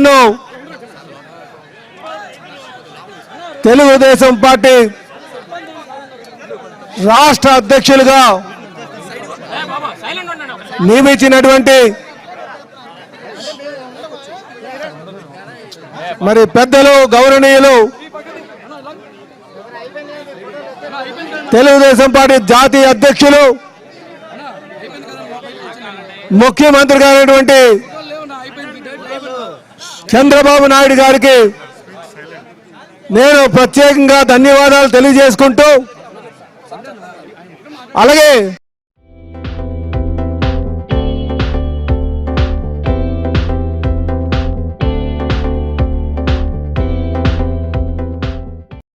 నన్ను తెలుగుదేశం పార్టీ రాష్ట్ర అధ్యక్షులుగా నియమించినటువంటి మరి పెద్దలు గౌరవనీయులు తెలుగుదేశం పార్టీ జాతీయ అధ్యక్షులు ముఖ్యమంత్రి గారైనటువంటి చంద్రబాబు నాయుడు గారికి నేను ప్రత్యేకంగా ధన్యవాదాలు తెలియజేసుకుంటూ అలాగే